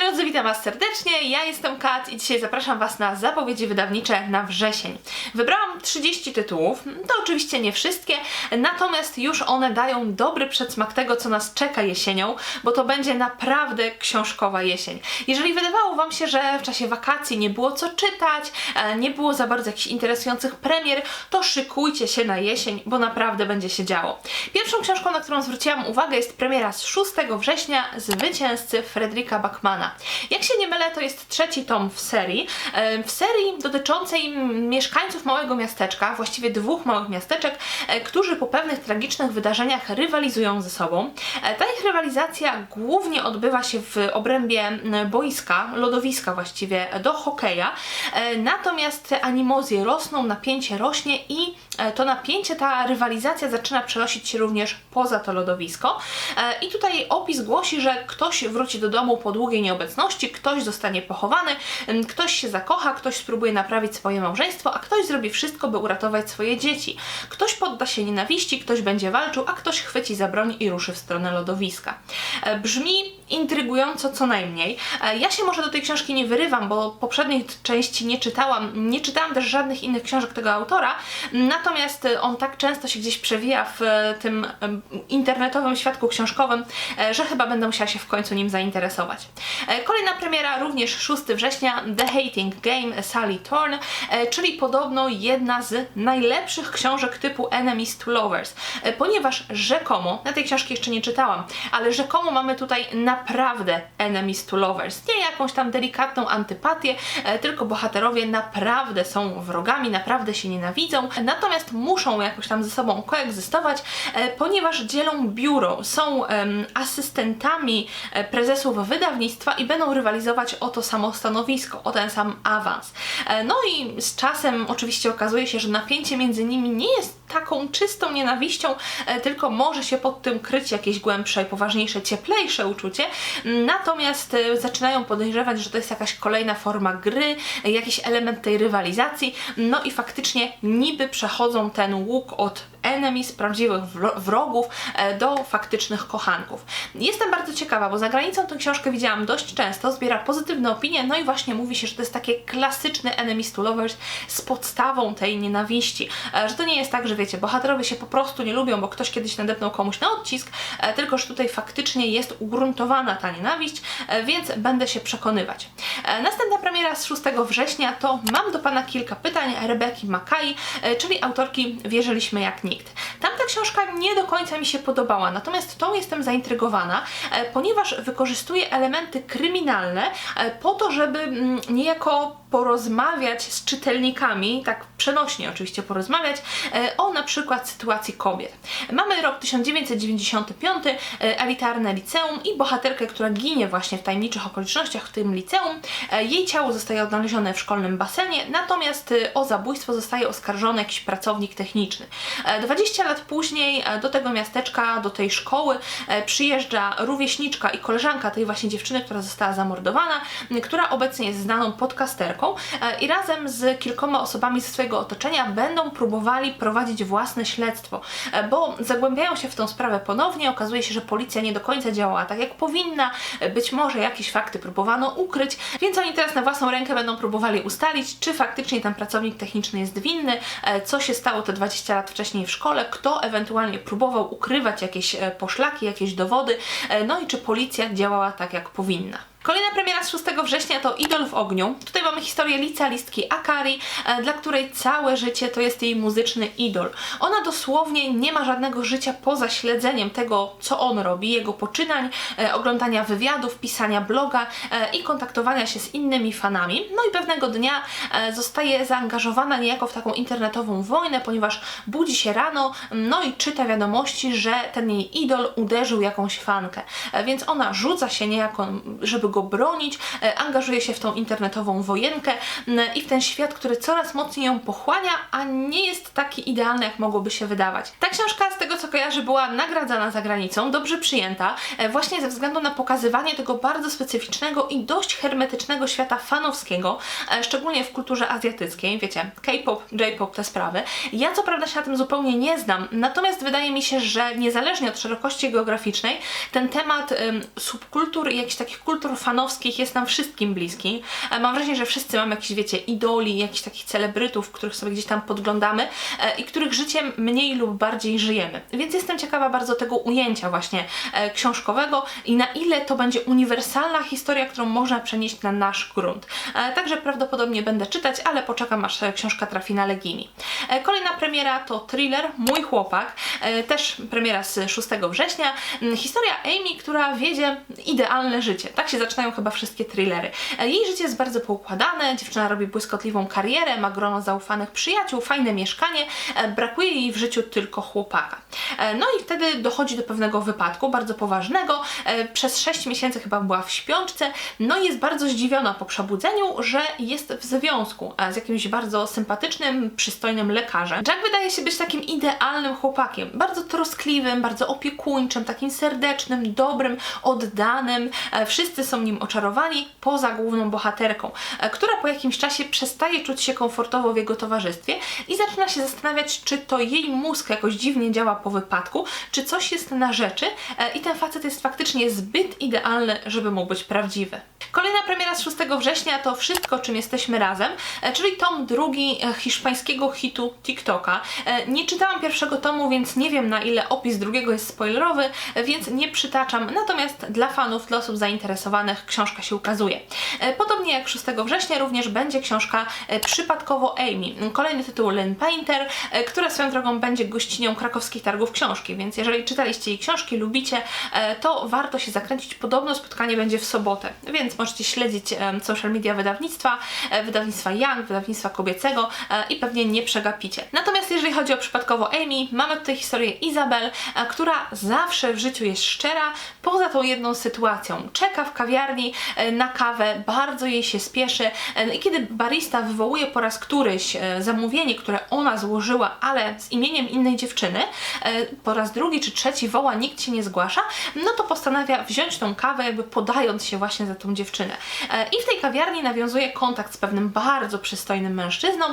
drodzy, witam Was serdecznie. Ja jestem Kat i dzisiaj zapraszam Was na zapowiedzi wydawnicze na wrzesień. Wybrałam 30 tytułów, to oczywiście nie wszystkie, natomiast już one dają dobry przedsmak tego, co nas czeka jesienią, bo to będzie naprawdę książkowa jesień. Jeżeli wydawało Wam się, że w czasie wakacji nie było co czytać, e, nie było za bardzo jakichś interesujących premier, to szykujcie się na jesień, bo naprawdę będzie się działo. Pierwszą książką, na którą zwróciłam uwagę, jest premiera z 6 września Zwycięzcy Fredrika Bachmana. Jak się nie mylę, to jest trzeci tom w serii. E, W serii dotyczącej mieszkańców małego miasteczka, właściwie dwóch małych miasteczek, e, którzy po pewnych tragicznych wydarzeniach rywalizują ze sobą. E, Ta ich rywalizacja głównie odbywa się w obrębie boiska, lodowiska właściwie, do hokeja. Natomiast te animozje rosną, napięcie rośnie i to napięcie, ta rywalizacja zaczyna przenosić się również poza to lodowisko. I tutaj opis głosi, że ktoś wróci do domu po długiej nieobecności, ktoś zostanie pochowany, ktoś się zakocha, ktoś spróbuje naprawić swoje małżeństwo, a ktoś zrobi wszystko, by uratować swoje dzieci. Ktoś podda się nienawiści, ktoś będzie walczył, a ktoś chwyci za broń i ruszy w stronę lodowiska. E, Brzmi intrygująco co najmniej. E, Ja się może do tej książki nie wyrywam, bo poprzedniej części nie czytałam, nie czytałam też żadnych innych książek tego autora, natomiast e, on tak często się gdzieś przewija w tym internetowym świadku książkowym, że chyba będę musiała się w końcu nim zainteresować. E, Kolejna premiera również 6 września The Hating Game Sally Thorne, e, czyli podobno jedna z najlepszych książek typu Enemies to Lovers, e, ponieważ rzekomo, na tej książki jeszcze nie czytałam, ale rzekomo mamy tutaj naprawdę Enemies to Lovers, nie jakąś tam delikatną antypatię, tylko bohaterowie naprawdę są wrogami, naprawdę się nienawidzą, natomiast muszą jakoś tam ze sobą koegzystować, ponieważ dzielą biuro, są asystentami prezesów wydawnictwa i będą rywalizować o to samo stanowisko, o ten sam awans. E, No i z czasem oczywiście okazuje się, że napięcie między nimi nie jest taką czystą nienawiścią, e, tylko może się pod tym kryć jakieś głębsze, poważniejsze, cieplejsze uczucie. Natomiast e, zaczynają podejrzewać, że to jest jakaś kolejna forma gry, jakiś element tej rywalizacji. No i faktycznie niby przechodzą ten łuk od enemies, prawdziwych wro- wrogów, e, do faktycznych kochanków. Jestem bardzo ciekawa, bo za granicą tę książkę widziałam dość często, zbiera pozytywne opinie, no i właśnie mówi się, że to jest takie klasyczny enemies to lovers z podstawą tej nienawiści. E, Że to nie jest tak, że wiecie, bohaterowie się po prostu nie lubią, bo ktoś kiedyś nadepnął komuś na odcisk, e, tylko że tutaj faktycznie jest ugruntowana ta nienawiść, więc będę się przekonywać. Następna premiera z 6 września to Mam do Pana kilka pytań Rebeki Makai, czyli autorki Wierzyliśmy jak nikt. Tamta książka nie do końca mi się podobała, natomiast tą jestem zaintrygowana, e, ponieważ wykorzystuje elementy kryminalne e, po to, żeby mm, niejako porozmawiać z czytelnikami, tak przenośnie oczywiście porozmawiać, e, o na przykład sytuacji kobiet. Mamy rok 1995, e, elitarne liceum i bohaterkę, która ginie właśnie w tajemniczych okolicznościach w tym liceum. E, Jej ciało zostaje odnalezione w szkolnym basenie, natomiast o zabójstwo zostaje oskarżony jakiś pracownik techniczny. E, 20 lat później do tego miasteczka, do tej szkoły przyjeżdża rówieśniczka i koleżanka tej właśnie dziewczyny, która została zamordowana, która obecnie jest znaną podcasterką e, i razem z kilkoma osobami ze swojego otoczenia będą próbowali prowadzić własne śledztwo, e, bo zagłębiają się w tą sprawę ponownie, okazuje się, że policja nie do końca działała tak jak powinna, e, być może jakieś fakty próbowano ukryć, więc oni teraz na własną rękę będą próbowali ustalić, czy faktycznie ten pracownik techniczny jest winny, co się stało te 20 lat wcześniej w szkole, kto ewentualnie próbował ukrywać jakieś poszlaki, jakieś dowody, no i czy policja działała tak jak powinna. Kolejna premiera z 6 września to Idol w ogniu. Tutaj mamy historię licealistki Akari, e, dla której całe życie to jest jej muzyczny idol. Ona dosłownie nie ma żadnego życia poza śledzeniem tego, co on robi, jego poczynań, e, oglądania wywiadów, pisania bloga e, i kontaktowania się z innymi fanami. No i pewnego dnia zostaje zaangażowana niejako w taką internetową wojnę, ponieważ budzi się rano, no i czyta wiadomości, że ten jej idol uderzył jakąś fankę. Więc ona rzuca się niejako, żeby go bronić, e, angażuje się w tą internetową wojenkę i w ten świat, który coraz mocniej ją pochłania, a nie jest taki idealny, jak mogłoby się wydawać. Ta książka, z tego co kojarzę, była nagradzana za granicą, dobrze przyjęta, e, właśnie ze względu na pokazywanie tego bardzo specyficznego i dość hermetycznego świata fanowskiego, e, szczególnie w kulturze azjatyckiej, wiecie, K-pop, J-pop, te sprawy. Ja co prawda się na tym zupełnie nie znam, natomiast wydaje mi się, że niezależnie od szerokości geograficznej, ten temat subkultur i jakichś takich kultur fanowskich jest nam wszystkim bliski. E, Mam wrażenie, że wszyscy mamy jakieś, wiecie, idoli, jakichś takich celebrytów, których sobie gdzieś tam podglądamy e, i których życiem mniej lub bardziej żyjemy. Więc jestem ciekawa bardzo tego ujęcia właśnie e, książkowego i na ile to będzie uniwersalna historia, którą można przenieść na nasz grunt. Także prawdopodobnie będę czytać, ale poczekam aż książka trafi na Legimi. E, Kolejna premiera to thriller Mój chłopak, też premiera z 6 września. Mm, Historia Amy, która wiedzie idealne życie. Tak się zaczynają chyba wszystkie thrillery. E, Jej życie jest bardzo poukładane, dziewczyna robi błyskotliwą karierę, ma grono zaufanych przyjaciół, fajne mieszkanie, e, brakuje jej w życiu tylko chłopaka. E, No i wtedy dochodzi do pewnego wypadku, bardzo poważnego. Przez 6 miesięcy chyba była w śpiączce, no i jest bardzo zdziwiona po przebudzeniu, że jest w związku z jakimś bardzo sympatycznym, przystojnym lekarzem. Jack wydaje się być takim idealnym chłopakiem, bardzo troskliwym, bardzo opiekuńczym, takim serdecznym, dobrym, oddanym. Wszyscy są nim oczarowani, poza główną bohaterką, e, która po jakimś czasie przestaje czuć się komfortowo w jego towarzystwie i zaczyna się zastanawiać, czy to jej mózg jakoś dziwnie działa po wypadku, czy coś jest na rzeczy e, i ten facet jest faktycznie zbyt idealny, żeby mógł być prawdziwy. Kolejna premiera z 6 września to Wszystko, czym jesteśmy razem, e, czyli tom drugi hiszpańskiego hitu TikToka. Nie czytałam pierwszego tomu, więc nie wiem na ile opis drugiego jest spoilerowy, więc nie przytaczam. Natomiast dla fanów, dla osób zainteresowanych książka się ukazuje. E, Podobnie jak 6 września również będzie książka e, Przypadkowo Amy. Kolejny tytuł Lynn Painter, e, która swoją drogą będzie gościnią krakowskich targów książki, więc jeżeli czytaliście jej książki, lubicie, to warto się zakręcić. Podobno spotkanie będzie w sobotę, więc możecie śledzić social media wydawnictwa, wydawnictwa Young, wydawnictwa kobiecego i pewnie nie przegapicie. Natomiast jeżeli chodzi o przypadkowo Amy, mamy tutaj historię Izabel, która zawsze w życiu jest szczera, poza tą jedną sytuacją. Czeka w kawiarni e, na kawę, bardzo jej się spieszy e, i kiedy barista wywołuje po raz któryś e, zamówienie, które ona złożyła, ale z imieniem innej dziewczyny, po raz drugi czy trzeci woła, nikt się nie zgłasza, no to postanawia wziąć tą kawę, jakby podając się właśnie za tą dziewczynę. I w tej kawiarni nawiązuje kontakt z pewnym bardzo przystojnym mężczyzną,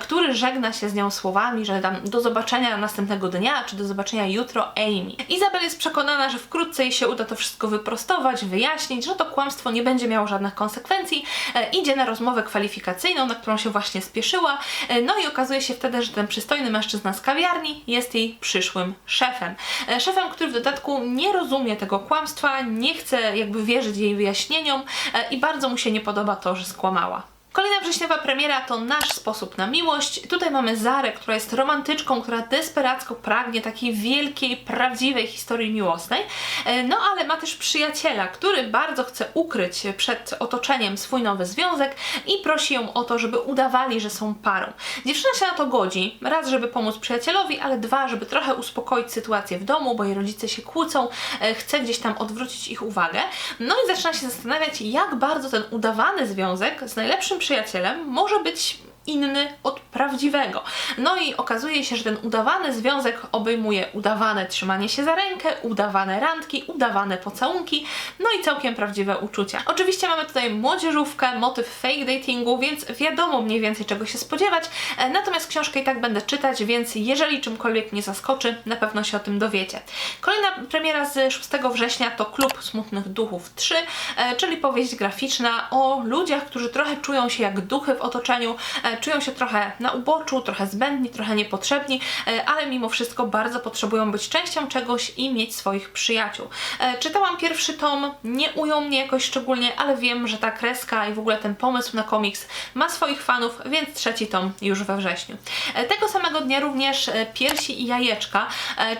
który żegna się z nią słowami, że tam do zobaczenia następnego dnia, czy do zobaczenia jutro Amy. Izabel jest przekonana, że wkrótce jej się uda to wszystko wyprostować, wyjaśnić, że to kłamstwo nie będzie miało żadnych konsekwencji. E, Idzie na rozmowę kwalifikacyjną, na którą się właśnie spieszyła, e, no i okazuje się wtedy, że ten przystojny mężczyzna z kawiarni jest jej przyszłym szefem. E, Szefem, który w dodatku nie rozumie tego kłamstwa, nie chce jakby wierzyć jej wyjaśnieniom i bardzo mu się nie podoba to, że skłamała. Kolejna wrześniowa premiera to Nasz sposób na miłość. Tutaj mamy Zarę, która jest romantyczką, która desperacko pragnie takiej wielkiej, prawdziwej historii miłosnej. E, No ale ma też przyjaciela, który bardzo chce ukryć przed otoczeniem swój nowy związek i prosi ją o to, żeby udawali, że są parą. Dziewczyna się na to godzi, raz, żeby pomóc przyjacielowi, ale dwa, żeby trochę uspokoić sytuację w domu, bo jej rodzice się kłócą, e, chce gdzieś tam odwrócić ich uwagę. No i zaczyna się zastanawiać, jak bardzo ten udawany związek z najlepszym przyjacielem może być inny od prawdziwego. No i okazuje się, że ten udawany związek obejmuje udawane trzymanie się za rękę, udawane randki, udawane pocałunki, no i całkiem prawdziwe uczucia. Oczywiście mamy tutaj młodzieżówkę, motyw fake datingu, więc wiadomo mniej więcej czego się spodziewać, e, natomiast książkę i tak będę czytać, więc jeżeli czymkolwiek mnie zaskoczy, na pewno się o tym dowiecie. Kolejna premiera z 6 września to Klub Smutnych Duchów 3, e, czyli powieść graficzna o ludziach, którzy trochę czują się jak duchy w otoczeniu, e, czują się trochę na uboczu, trochę zbędni, trochę niepotrzebni, e, ale mimo wszystko bardzo potrzebują być częścią czegoś i mieć swoich przyjaciół. E, Czytałam pierwszy tom, nie ujął mnie jakoś szczególnie, ale wiem, że ta kreska i w ogóle ten pomysł na komiks ma swoich fanów, więc trzeci tom już we wrześniu. E, Tego samego dnia również Piersi i Jajeczka,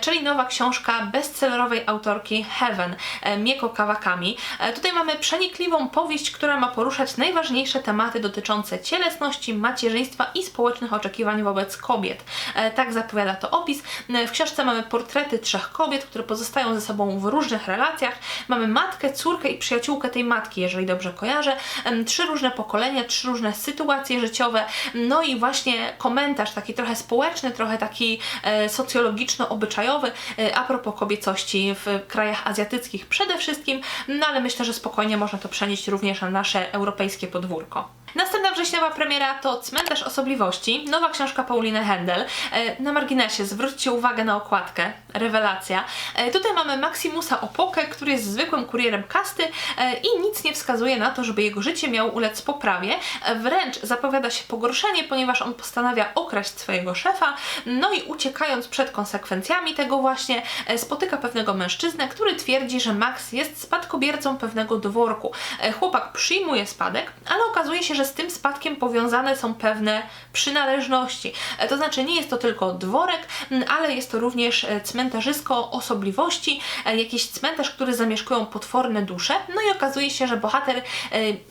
czyli nowa książka bestsellerowej autorki Heaven, Mieko Kawakami. Tutaj mamy przenikliwą powieść, która ma poruszać najważniejsze tematy dotyczące cielesności, macierzyństwa i społecznych oczekiwań wobec kobiet. E, Tak zapowiada to opis. E, W książce mamy portrety trzech kobiet, które pozostają ze sobą w różnych relacjach. Mamy matkę, córkę i przyjaciółkę tej matki, jeżeli dobrze kojarzę. Trzy różne pokolenia, trzy różne sytuacje życiowe. No i właśnie komentarz taki trochę społeczny, trochę taki e, socjologiczno-obyczajowy a propos kobiecości w krajach azjatyckich przede wszystkim, no ale myślę, że spokojnie można to przenieść również na nasze europejskie podwórko. Następna wrześniowa premiera to Cmentarz Osobliwości, nowa książka Pauliny Händel. E, Na marginesie zwróćcie uwagę na okładkę, rewelacja. E, Tutaj mamy Maximusa Opokę, który jest zwykłym kurierem kasty e, i nic nie wskazuje na to, żeby jego życie miało ulec poprawie. Wręcz zapowiada się pogorszenie, ponieważ on postanawia okraść swojego szefa, no i uciekając przed konsekwencjami tego właśnie, spotyka pewnego mężczyznę, który twierdzi, że Max jest spadkobiercą pewnego dworku. Chłopak przyjmuje spadek, ale okazuje się, że z tym spadkiem powiązane są pewne przynależności. E, To znaczy nie jest to tylko dworek, ale jest to również e, cmentarzysko osobliwości, e, jakiś cmentarz, który zamieszkują potworne dusze. No i okazuje się, że bohater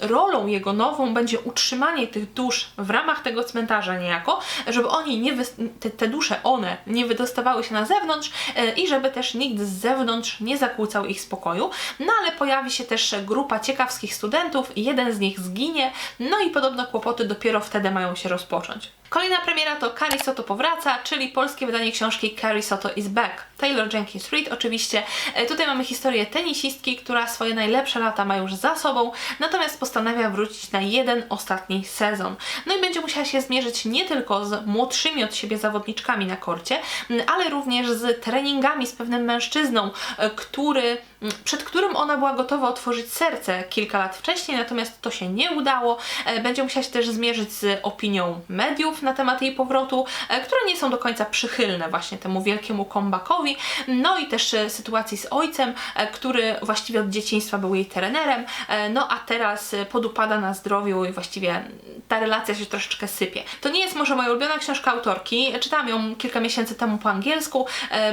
rolą jego nową będzie utrzymanie tych dusz w ramach tego cmentarza niejako, żeby oni nie te, te dusze, one nie wydostawały się na zewnątrz i żeby też nikt z zewnątrz nie zakłócał ich spokoju. No ale pojawi się też grupa ciekawskich studentów, jeden z nich zginie, no i podobno kłopoty dopiero wtedy mają się rozpocząć. Kolejna premiera to Carrie Soto powraca, czyli polskie wydanie książki Carrie Soto is back. Taylor Jenkins Reid oczywiście. E, Tutaj mamy historię tenisistki, która swoje najlepsze lata ma już za sobą, natomiast postanawia wrócić na jeden ostatni sezon. No i będzie musiała się zmierzyć nie tylko z młodszymi od siebie zawodniczkami na korcie, ale również z treningami z pewnym mężczyzną, e, który, przed którym ona była gotowa otworzyć serce kilka lat wcześniej, natomiast to się nie udało. E, Będzie musiała się też zmierzyć z opinią mediów na temat jej powrotu, e, które nie są do końca przychylne właśnie temu wielkiemu comebackowi. No i też e, sytuacji z ojcem, e, który właściwie od dzieciństwa był jej trenerem, no a teraz podupada na zdrowiu i właściwie ta relacja się troszeczkę sypie. To nie jest może moja ulubiona książka autorki, czytałam ją kilka miesięcy temu po angielsku,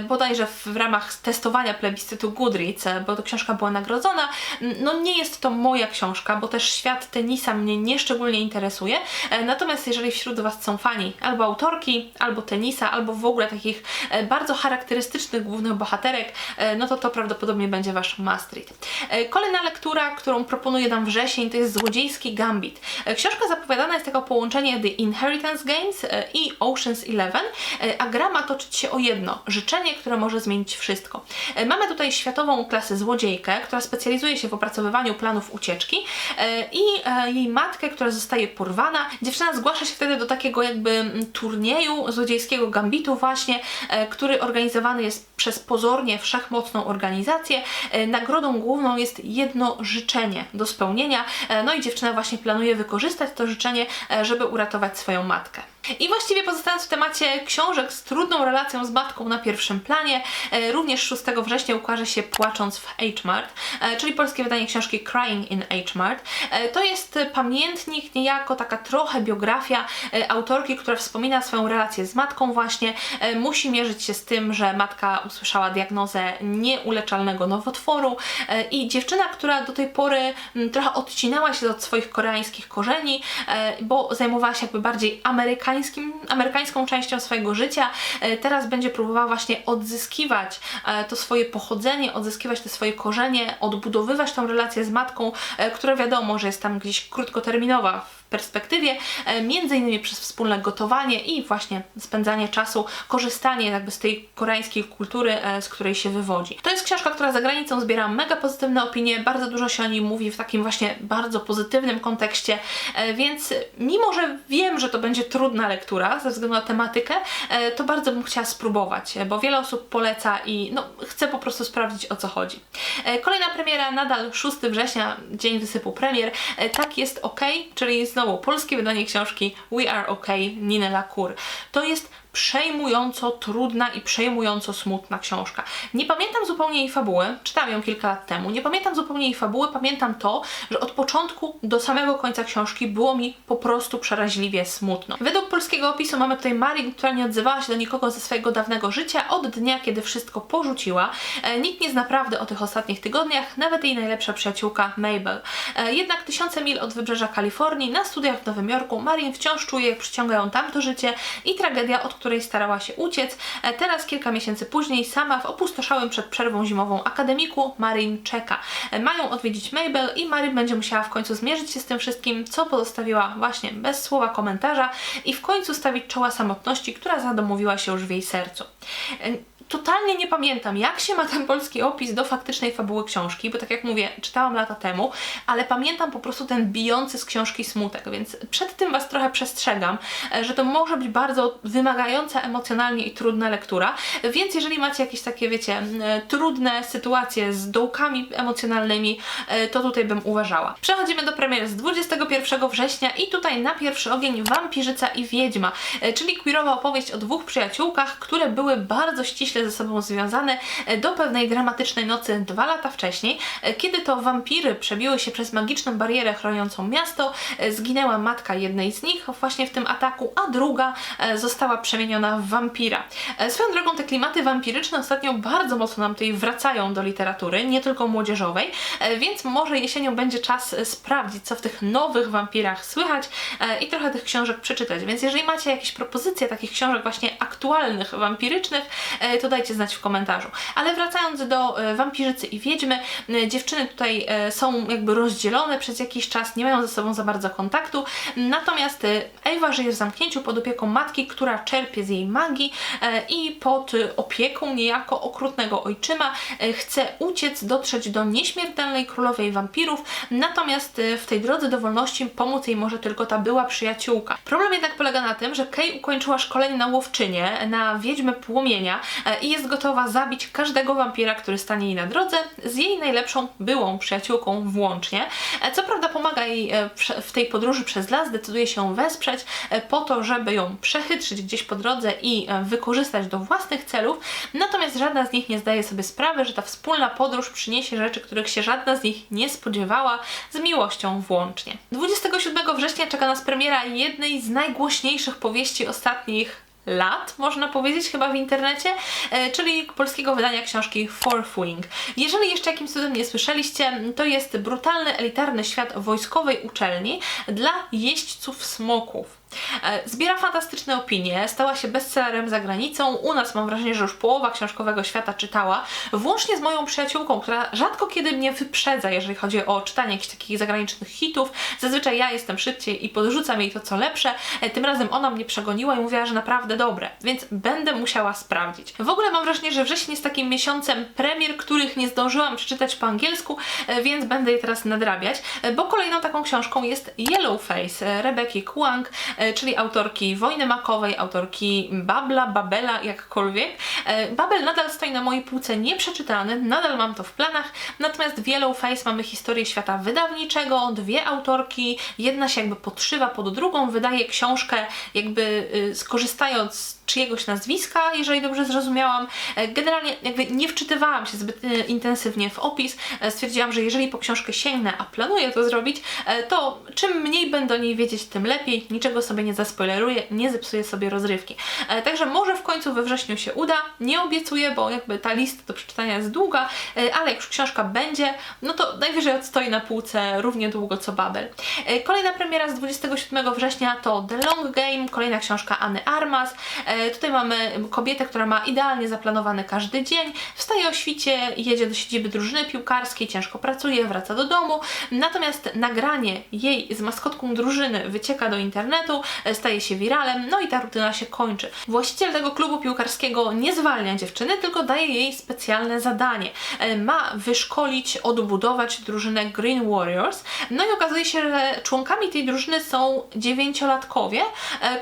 bodajże w, ramach testowania plebiscytu Goodreads, bo to książka była nagrodzona. No nie jest to moja książka, bo też świat tenisa mnie nie szczególnie interesuje, natomiast jeżeli wśród Was są fani albo autorki, albo tenisa, albo w ogóle takich e, bardzo charakterystycznych głównych bohaterek, e, no to to prawdopodobnie będzie Wasz must read. Kolejna lektura, którą proponuję nam wrzesień, to jest Złodziejski Gambit. E, Książka zapowiadana jest jako połączenie The Inheritance Games i Ocean's Eleven, a gra ma toczyć się o jedno, życzenie, które może zmienić wszystko. Mamy tutaj światową klasę złodziejkę, która specjalizuje się w opracowywaniu planów ucieczki i jej matkę, która zostaje porwana. Dziewczyna zgłasza się wtedy do takiego jakby turnieju złodziejskiego gambitu właśnie, e, który organizowany jest przez pozornie wszechmocną organizację. E, Nagrodą główną jest jedno życzenie do spełnienia, e, no i dziewczyna właśnie planuje wykorzystać to życzenie, żeby uratować swoją matkę. I właściwie pozostając w temacie książek z trudną relacją z matką na pierwszym planie, e, również 6 września ukaże się Płacząc w H-Mart, e, czyli polskie wydanie książki Crying in H-Mart. E, To jest pamiętnik, niejako taka trochę biografia autorki, która wspomina swoją relację z matką właśnie. Musi mierzyć się z tym, że matka usłyszała diagnozę nieuleczalnego nowotworu i dziewczyna, która do tej pory m, trochę odcinała się od swoich koreańskich korzeni, bo zajmowała się jakby bardziej amerykańskim, amerykańską częścią swojego życia, e, teraz będzie próbowała właśnie odzyskiwać e, to swoje pochodzenie, odzyskiwać te swoje korzenie, odbudowywać tą relację z matką, e, która wiadomo, że jest tam gdzieś krótkoterminowa perspektywie, e, między innymi przez wspólne gotowanie i właśnie spędzanie czasu, korzystanie jakby z tej koreańskiej kultury, e, z której się wywodzi. To jest książka, która za granicą zbiera mega pozytywne opinie, bardzo dużo się o niej mówi w takim właśnie bardzo pozytywnym kontekście, e, więc mimo, że wiem, że to będzie trudna lektura ze względu na tematykę, to bardzo bym chciała spróbować, bo wiele osób poleca i no, chcę po prostu sprawdzić o co chodzi. Kolejna premiera nadal 6 września, dzień wysypu premier. Tak jest ok, czyli znowu polskie wydanie książki We Are OK Niny Lacour. To jest przejmująco trudna i przejmująco smutna książka. Nie pamiętam zupełnie jej fabuły, czytałam ją kilka lat temu, nie pamiętam zupełnie jej fabuły, pamiętam to, że od początku do samego końca książki było mi po prostu przeraźliwie smutno. Według polskiego opisu mamy tutaj Marin, która nie odzywała się do nikogo ze swojego dawnego życia od dnia, kiedy wszystko porzuciła. E, nikt nie zna prawdy o tych ostatnich tygodniach, nawet jej najlepsza przyjaciółka Mabel. E, jednak tysiące mil od wybrzeża Kalifornii, na studiach w Nowym Jorku, Marin wciąż czuje, jak przyciąga ją tamto życie i tragedia, od której starała się uciec. E, Teraz, kilka miesięcy później, sama w opustoszałym przed przerwą zimową akademiku, Marin czeka. E, Mają odwiedzić Mabel i Marin będzie musiała w końcu zmierzyć się z tym wszystkim, co pozostawiła właśnie bez słowa komentarza i w końcu stawić czoła samotności, która zadomowiła się już w jej sercu. Totalnie nie pamiętam, jak się ma ten polski opis do faktycznej fabuły książki, bo tak jak mówię, czytałam lata temu, ale pamiętam po prostu ten bijący z książki smutek, więc przed tym Was trochę przestrzegam, e, że to może być bardzo wymagająca emocjonalnie i trudna lektura, więc jeżeli macie jakieś takie, wiecie, e, trudne sytuacje z dołkami emocjonalnymi, e, to tutaj bym uważała. Przechodzimy do premiery z 21 września i tutaj na pierwszy ogień Wampirzyca i Wiedźma, czyli queerowa opowieść o dwóch przyjaciółkach, które były bardzo ściśle ze sobą związane e, do pewnej dramatycznej nocy dwa lata wcześniej, e, kiedy to wampiry przebiły się przez magiczną barierę chroniącą miasto, e, zginęła matka jednej z nich właśnie w tym ataku, a druga została przemieniona w wampira. Swoją drogą te klimaty wampiryczne ostatnio bardzo mocno nam tutaj wracają do literatury, nie tylko młodzieżowej, więc może jesienią będzie czas sprawdzić, co w tych nowych wampirach słychać i trochę tych książek przeczytać. Więc jeżeli macie jakieś propozycje takich książek właśnie aktualnych, wampirycznych, e, dajcie znać w komentarzu. Ale wracając do e, wampirzycy i wiedźmy, e, dziewczyny tutaj e, są jakby rozdzielone przez jakiś czas, nie mają ze sobą za bardzo kontaktu, natomiast e, Ewa żyje w zamknięciu pod opieką matki, która czerpie z jej magii i pod opieką niejako okrutnego ojczyma chce uciec, dotrzeć do nieśmiertelnej królowej wampirów, natomiast w tej drodze do wolności pomóc jej może tylko ta była przyjaciółka. Problem jednak polega na tym, że Kay ukończyła szkolenie na łowczynię, na wiedźmę płomienia i jest gotowa zabić każdego wampira, który stanie jej na drodze, z jej najlepszą byłą przyjaciółką włącznie. E, Co prawda pomaga jej e, w tej podróży przez las, decyduje się ją wesprzeć e, po to, żeby ją przechytrzyć gdzieś po drodze i wykorzystać do własnych celów, natomiast żadna z nich nie zdaje sobie sprawy, że ta wspólna podróż przyniesie rzeczy, których się żadna z nich nie spodziewała, z miłością włącznie. 27 września czeka nas premiera jednej z najgłośniejszych powieści ostatnich lat, można powiedzieć, chyba w internecie, e, czyli polskiego wydania książki Fourth Wing. Jeżeli jeszcze jakimś cudem nie słyszeliście, to jest brutalny, elitarny świat wojskowej uczelni dla jeźdźców smoków. E, Zbiera fantastyczne opinie, stała się bestsellerem za granicą. U nas mam wrażenie, że już połowa książkowego świata czytała, włącznie z moją przyjaciółką, która rzadko kiedy mnie wyprzedza, jeżeli chodzi o czytanie jakichś takich zagranicznych hitów. Zazwyczaj ja jestem szybciej i podrzucam jej to, co lepsze. E, Tym razem ona mnie przegoniła i mówiła, że naprawdę dobre, więc będę musiała sprawdzić. W ogóle mam wrażenie, że wrzesień jest takim miesiącem premier, których nie zdążyłam przeczytać po angielsku, e, więc będę je teraz nadrabiać, bo kolejną taką książką jest Yellowface Rebeki Kuang, czyli autorki Wojny Makowej, autorki Babla, Babela, jakkolwiek. E, Babel nadal stoi na mojej półce nieprzeczytany, nadal mam to w planach, natomiast w Yellowface mamy historię świata wydawniczego, dwie autorki, jedna się jakby podszywa pod drugą, wydaje książkę jakby y, skorzystając z czyjegoś nazwiska, jeżeli dobrze zrozumiałam. E, Generalnie jakby nie wczytywałam się zbyt e, intensywnie w opis. E, Stwierdziłam, że jeżeli po książkę sięgnę, a planuję to zrobić, to czym mniej będę o niej wiedzieć, tym lepiej. Niczego sobie nie zaspoileruję, nie zepsuję sobie rozrywki. Także może w końcu we wrześniu się uda. Nie obiecuję, bo jakby ta lista do przeczytania jest długa, ale jak już książka będzie, no to najwyżej odstoi na półce równie długo co Babel. Kolejna premiera z 27 września to The Long Game, kolejna książka Anny Armas. E, Tutaj mamy kobietę, która ma idealnie zaplanowany każdy dzień, wstaje o świcie, jedzie do siedziby drużyny piłkarskiej, ciężko pracuje, wraca do domu, natomiast nagranie jej z maskotką drużyny wycieka do internetu, e, staje się wiralem, no i ta rutyna się kończy. Właściciel tego klubu piłkarskiego nie zwalnia dziewczyny, tylko daje jej specjalne zadanie. E, Ma wyszkolić, odbudować drużynę Green Warriors, no i okazuje się, że członkami tej drużyny są dziewięciolatkowie,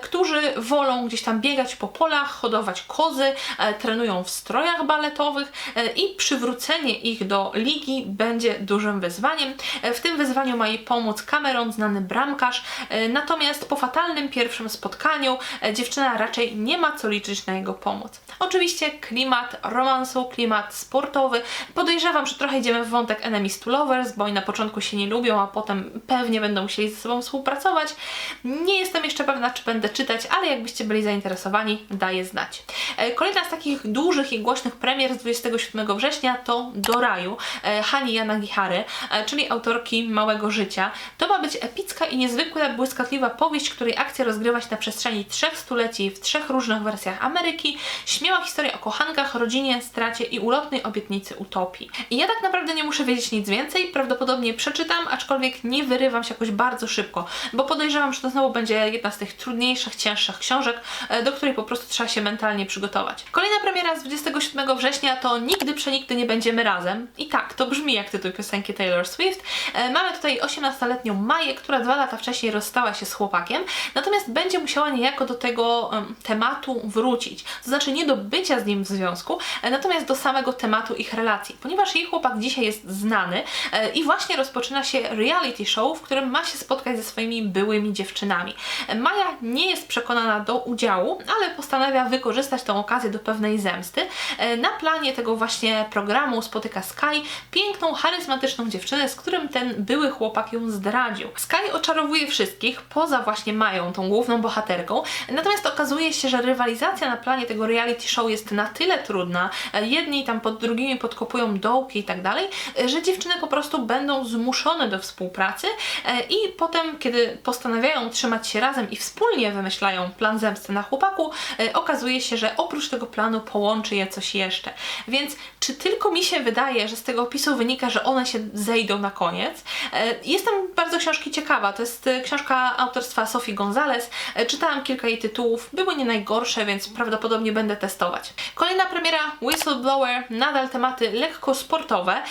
którzy wolą gdzieś tam biegać po polach, hodować kozy, e, trenują w strojach baletowych e, i przywrócenie ich do ligi będzie dużym wyzwaniem. E, W tym wyzwaniu ma jej pomóc Cameron, znany bramkarz, natomiast po fatalnym pierwszym spotkaniu dziewczyna raczej nie ma co liczyć na jego pomoc. Oczywiście klimat romansu, klimat sportowy. Podejrzewam, że trochę idziemy w wątek enemies to lovers, bo oni na początku się nie lubią, a potem pewnie będą musieli ze sobą współpracować. Nie jestem jeszcze pewna, czy będę czytać, ale jakbyście byli zainteresowani, daję znać. E, Kolejna z takich dużych i głośnych premier z 27 września to Do raju e, Hani Yanagihary, e, czyli autorki Małego Życia. To ma być epicka i niezwykle błyskotliwa powieść, której akcja rozgrywa się na przestrzeni trzech stuleci w trzech różnych wersjach Ameryki. Śmiała historia o kochankach, rodzinie, stracie i ulotnej obietnicy utopii. I ja tak naprawdę nie muszę wiedzieć nic więcej, prawdopodobnie przeczytam, aczkolwiek nie wyrywam się jakoś bardzo szybko, bo podejrzewam, że to znowu będzie jedna z tych trudniejszych, cięższych książek, do której po prostu trzeba się mentalnie przygotować. Kolejna premiera z 27 września to Nigdy Przenigdy nie będziemy razem. I tak, to brzmi jak tytuł piosenki Taylor Swift. E, mamy tutaj 18-letnią Maję, która dwa lata wcześniej rozstała się z chłopakiem, natomiast będzie musiała niejako do tego em, tematu wrócić. To znaczy nie do bycia z nim w związku, e, natomiast do samego tematu ich relacji, ponieważ jej chłopak dzisiaj jest znany e, i właśnie rozpoczyna się reality show, w którym ma się spotkać ze swoimi byłymi dziewczynami. E, Maja nie jest przekonana do udziału, ale postanawia wykorzystać okazję do pewnej zemsty. E, Na planie tego właśnie programu spotyka Sky, piękną, charyzmatyczną dziewczynę, z którym ten były chłopak ją zdradził. Sky oczarowuje wszystkich, poza właśnie Mają, tą główną bohaterką, natomiast okazuje się, że rywalizacja na planie tego reality show jest na tyle trudna, e, jedni tam pod drugimi podkopują dołki i tak dalej, że dziewczyny po prostu będą zmuszone do współpracy e, i potem, kiedy postanawiają trzymać się razem i wspólnie wymyślają plan zemsty na chłopaku, okazuje się, że oprócz tego planu połączy je coś jeszcze. Więc czy tylko mi się wydaje, że z tego opisu wynika, że one się zejdą na koniec? E, Jestem bardzo książki ciekawa. To jest e, książka autorstwa Sofii Gonzalez. E, Czytałam kilka jej tytułów, były nie najgorsze, więc prawdopodobnie będę testować. Kolejna premiera Whistleblower, nadal tematy lekko sportowe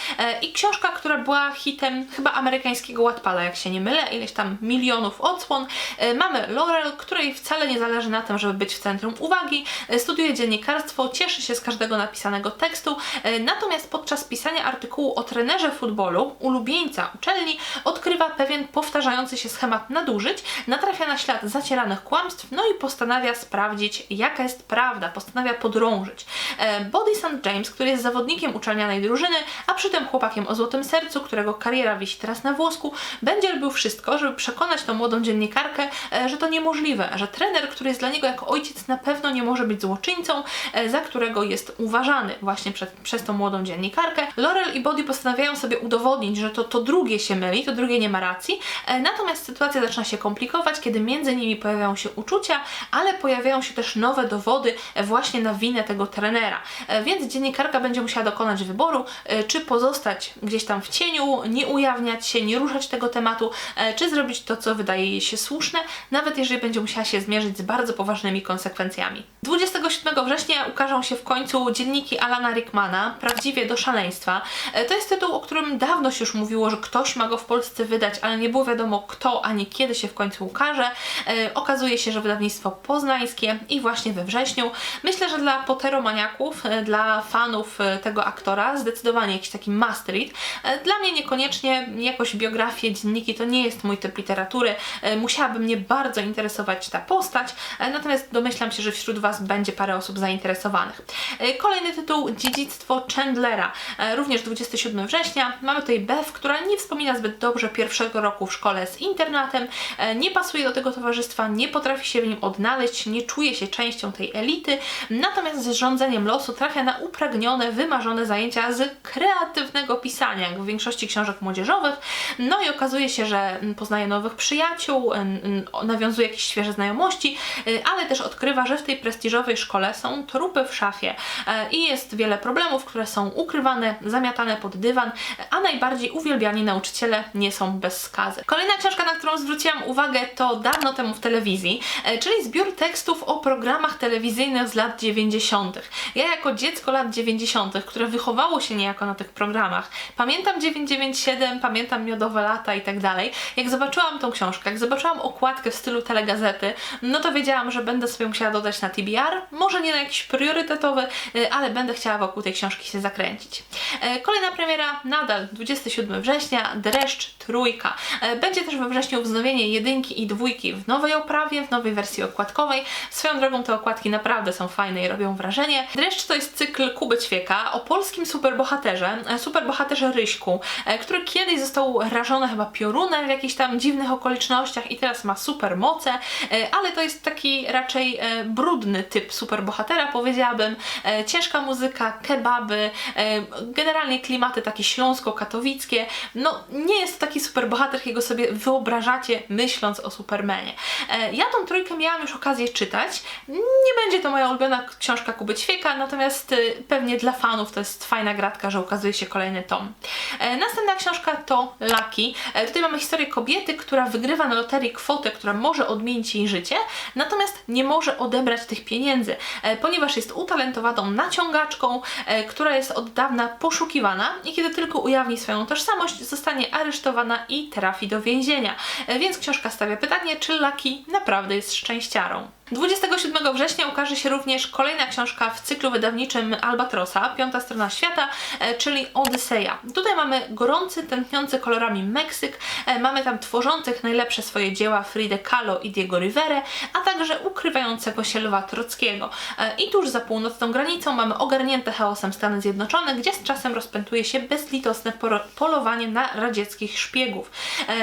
i książka, która była hitem chyba amerykańskiego Wattpada, jak się nie mylę, ileś tam milionów odsłon. Mamy Laurel, której wcale nie zależy na tym, żeby być w centrum uwagi, e, studiuje dziennikarstwo, cieszy się z każdego napisanego tekstu, e, natomiast podczas pisania artykułu o trenerze futbolu, ulubieńca uczelni, odkrywa pewien powtarzający się schemat nadużyć, natrafia na ślad zacieranych kłamstw, no i postanawia sprawdzić, jaka jest prawda, postanawia podrążyć. E, Body St. James, który jest zawodnikiem uczelnianej drużyny, a przy tym chłopakiem o złotym sercu, którego kariera wisi teraz na włosku, będzie robił wszystko, żeby przekonać tą młodą dziennikarkę, e, że to niemożliwe, że trener, który jest dla niego jako ojciec, na pewno nie może być złoczyńcą, e, za którego jest uważany właśnie przed, przez tą młodą dziennikarkę. Laurel i Body postanawiają sobie udowodnić, że to, to drugie się myli, to drugie nie ma racji, e, natomiast sytuacja zaczyna się komplikować, kiedy między nimi pojawiają się uczucia, ale pojawiają się też nowe dowody e, właśnie na winę tego trenera. Więc dziennikarka będzie musiała dokonać wyboru, czy pozostać gdzieś tam w cieniu, nie ujawniać się, nie ruszać tego tematu, czy zrobić to, co wydaje jej się słuszne, nawet jeżeli będzie musiała się zmierzyć z bardzo poważnymi konsekwencjami. 27 września ukażą się w końcu dzienniki Alana Rickmana, Prawdziwie do szaleństwa. E, To jest tytuł, o którym dawno się już mówiło, że ktoś ma go w Polsce wydać, ale nie było wiadomo kto, ani kiedy się w końcu ukaże. E, Okazuje się, że wydawnictwo poznańskie i właśnie we wrześniu. Myślę, że dla poteromaniaków, e, dla fanów tego aktora zdecydowanie jakiś taki must read. Dla mnie niekoniecznie jakoś biografie, dzienniki to nie jest mój typ literatury. Musiałaby mnie bardzo interesować ta postać, natomiast domyślam się, że wśród Was będzie parę osób zainteresowanych. E, Kolejny tytuł Dziedzictwo Chandlera, e, również 27 września. Mamy tutaj Bev, która nie wspomina zbyt dobrze pierwszego roku w szkole z internatem, e, nie pasuje do tego towarzystwa, nie potrafi się w nim odnaleźć, nie czuje się częścią tej elity, natomiast z rządzeniem losu trafia na upragnione, wymarzone zajęcia z kreatywnego pisania, jak w większości książek młodzieżowych. No i okazuje się, że mm, poznaje nowych przyjaciół, nawiązuje jakieś świeże znajomości, ale też odkrywa, że w tej prestiżowej szkole są trupy w szafie e, i jest wiele problemów, które są ukrywane, zamiatane pod dywan, a najbardziej uwielbiani nauczyciele nie są bez skazy. Kolejna książka, na którą zwróciłam uwagę, to dawno temu w telewizji, e, czyli zbiór tekstów o programach telewizyjnych z lat 90. Ja jako dziecko lat 90., które wychowało się niejako na tych programach, pamiętam 997, pamiętam Miodowe Lata i tak dalej. Jak zobaczyłam tą książkę, jak zobaczyłam okładkę w stylu telegazety, no to wiedziałam, że będę sobie musiała dodać na TBR, może nie na jakiś priorytetowy, y, ale będę chciała wokół tej książki się zakręcić. E, Kolejna premiera nadal 27 września, Dreszcz Trójka. E, Będzie też we wrześniu wznowienie jedynki i dwójki w nowej oprawie, w nowej wersji okładkowej. Swoją drogą te okładki naprawdę są fajne i robią wrażenie. Dreszcz to jest cykl Kuby Ćwieka o polskim superbohaterze, superbohaterze Ryśku, który kiedyś został rażony chyba piorunem w jakichś tam dziwnych okolicznościach i teraz ma supermoce, ale to jest taki raczej brudny typ superbohatera, powiedziałabym. E, Ciężka muzyka, kebaby, e, generalnie klimaty takie śląsko-katowickie. No, nie jest to taki superbohater, jakiego sobie wyobrażacie, myśląc o Supermanie. E, Ja tą trójkę miałam już okazję czytać. Nie będzie to moja ulubiona książka Kuby Ćwieka, natomiast pewnie dla fanów to jest fajna gratka, że ukazuje się kolejny tom. Następna książka to Lucky. Tutaj mamy historię kobiety, która wygrywa na loterii kwotę, która może odmienić jej życie, natomiast nie może odebrać tych pieniędzy, ponieważ jest utalentowaną naciągaczką, e, która jest od dawna poszukiwana i kiedy tylko ujawni swoją tożsamość, zostanie aresztowana i trafi do więzienia. E, Więc książka stawia pytanie, czy Lucky naprawdę jest szczęściarą. 27 września ukaże się również kolejna książka w cyklu wydawniczym Albatrosa, Piąta Strona Świata, e, czyli Odyseja. Tutaj mamy gorący, tętniący kolorami Meksyk, e, mamy tam tworzących najlepsze swoje dzieła Frida Kahlo i Diego Rivera, a także ukrywającego się Lwa Trockiego. E, I tuż za północną granicą mamy ogarnięte chaosem Stany Zjednoczone, gdzie z czasem rozpętuje się bezlitosne polowanie na radzieckich szpiegów.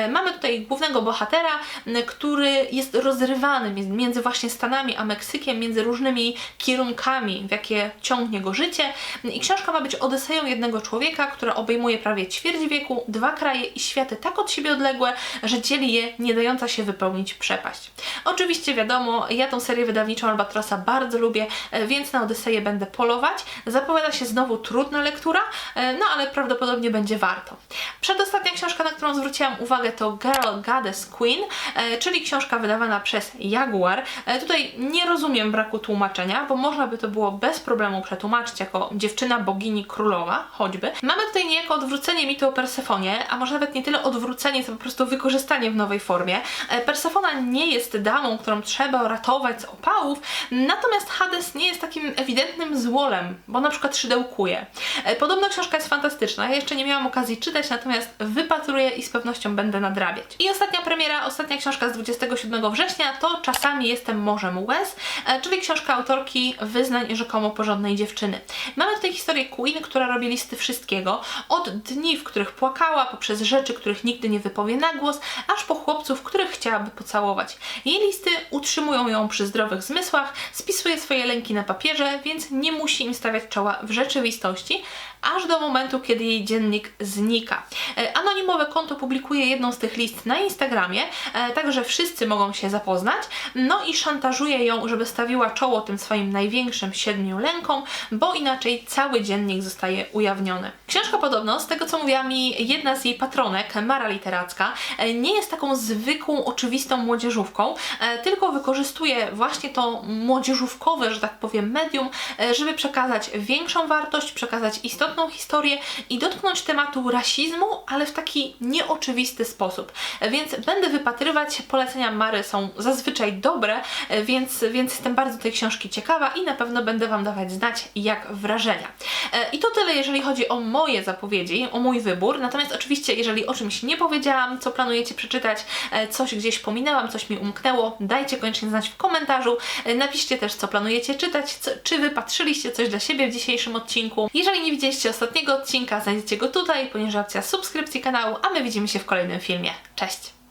Mamy tutaj głównego bohatera, który jest rozrywany między właśnie Stanami a Meksykiem, między różnymi kierunkami, w jakie ciągnie go życie. I książka ma być odyseją jednego człowieka, która obejmuje prawie ćwierć wieku, dwa kraje i światy tak od siebie odległe, że dzieli je nie dająca się wypełnić przepaść. Oczywiście wiadomo, ja tą serię wydawniczą Albatrosa bardzo lubię, e, więc na Odyseję będę polować. Zapowiada się znowu trudna lektura, e, no ale prawdopodobnie będzie warto. Przedostatnia książka, na którą zwróciłam uwagę to Girl Goddess Queen, e, czyli książka wydawana przez Jaguar. Tutaj nie rozumiem braku tłumaczenia, bo można by to było bez problemu przetłumaczyć jako dziewczyna bogini królowa, choćby. Mamy tutaj niejako odwrócenie mitu o Persefonie, a może nawet nie tyle odwrócenie, co po prostu wykorzystanie w nowej formie. E, Persefona nie jest damą, którą trzeba ratować z opałów, natomiast Hades nie jest takim ewidentnym złolem, bo na przykład szydełkuje. E, Podobno książka jest fantastyczna, ja jeszcze nie miałam okazji czytać, natomiast wypatruję i z pewnością będę nadrabiać. I ostatnia premiera, ostatnia książka z 27 września to Czasami jestem morzem łez, e, czyli książka autorki wyznań rzekomo porządnej dziewczyny. Mamy tutaj historię Queen, która robi listy wszystkiego, od dni, w których płakała, poprzez rzeczy, których nigdy nie wypowie na głos, aż po chłopców, których chciałaby pocałować. Jej listy utrzymują ją przy zdrowych zmysłach, spisuje swoje lęki na papierze, więc nie musi im stawiać czoła w rzeczywistości, aż do momentu, kiedy jej dziennik znika. E, Anonimowe konto publikuje jedną z tych list na Instagramie, e, także wszyscy mogą się zapoznać, no i szantażuje ją, żeby stawiła czoło tym swoim największym siedmiu lękom, bo inaczej cały dziennik zostaje ujawniony. Książka podobno, z tego co mówiła mi jedna z jej patronek, Mara Literacka, e, nie jest taką zwykłą, oczywistą młodzieżówką, e, tylko wykorzystuje właśnie to młodzieżówkowe, że tak powiem, medium, e, żeby przekazać większą wartość, przekazać istotną historię i dotknąć tematu rasizmu, ale w taki nieoczywisty sposób. Więc będę wypatrywać, polecenia Mary są zazwyczaj dobre, więc, więc jestem bardzo tej książki ciekawa i na pewno będę Wam dawać znać, jak wrażenia. I to tyle, jeżeli chodzi o moje zapowiedzi, o mój wybór. Natomiast oczywiście, jeżeli o czymś nie powiedziałam, co planujecie przeczytać, e, coś gdzieś pominęłam, coś mi umknęło, dajcie koniecznie znać w komentarzu. E, Napiszcie też, co planujecie czytać, co, czy Wy patrzyliście coś dla siebie w dzisiejszym odcinku. Jeżeli nie widzieliście ostatniego odcinka, znajdziecie go tutaj, poniżej opcja subskrypcji kanału, a my widzimy się w kolejnym filmie. Cześć!